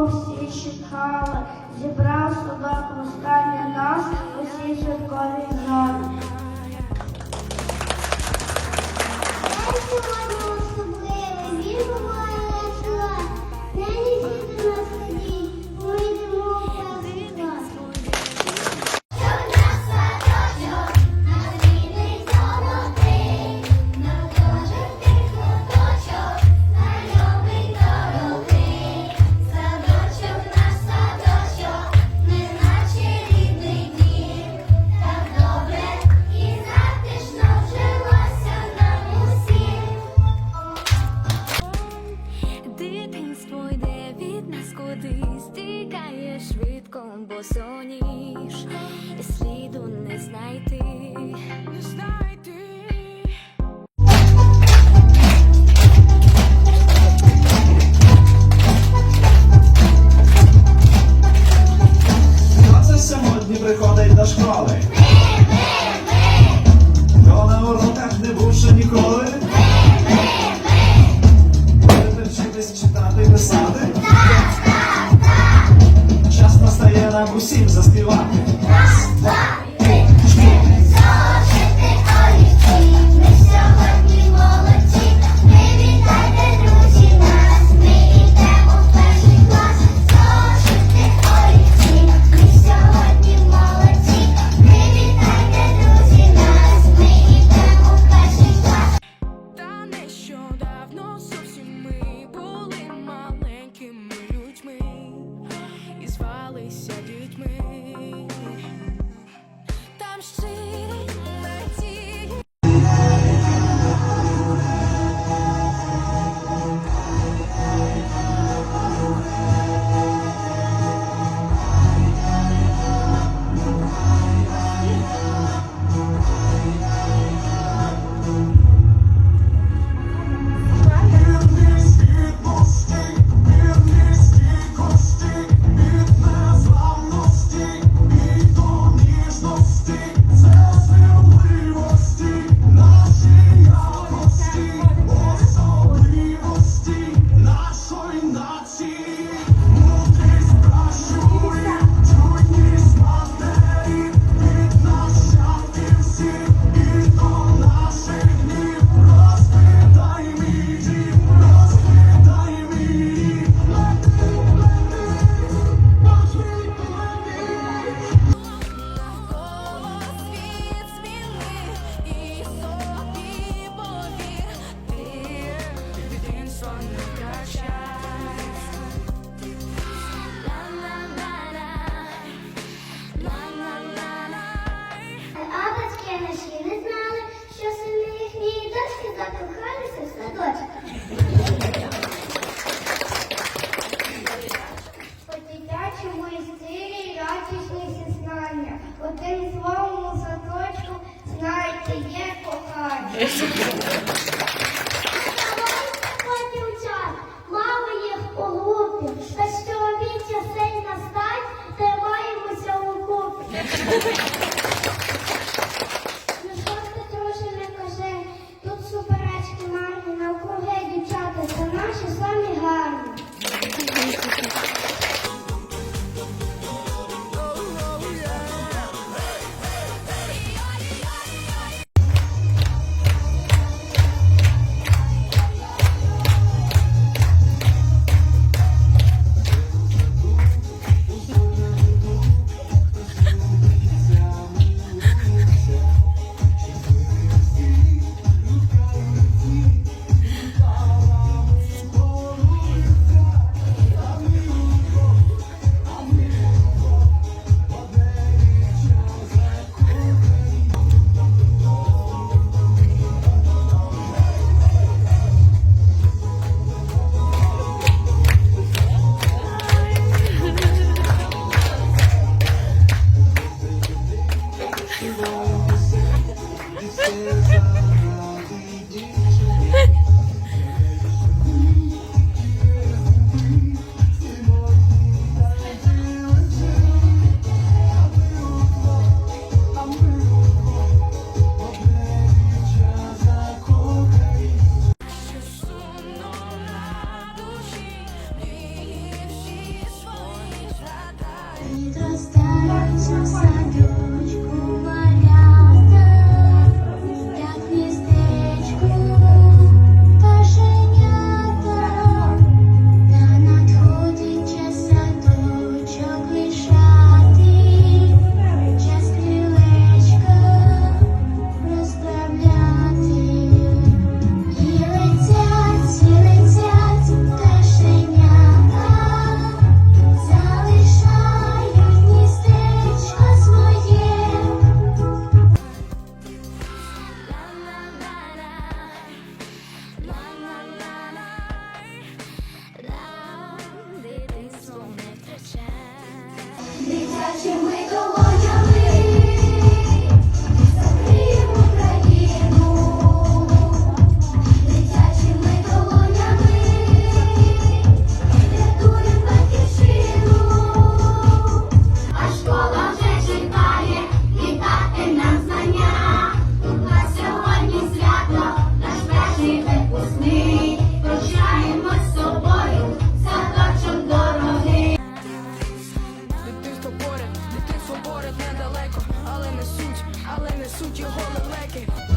Його всі чекали, зібрав собак остання нас усі святкові зори. куди стікає швидко, бо соніж і сліду не знайти. нам усім заспівати. Раз, два. 그대 suit your whole electing.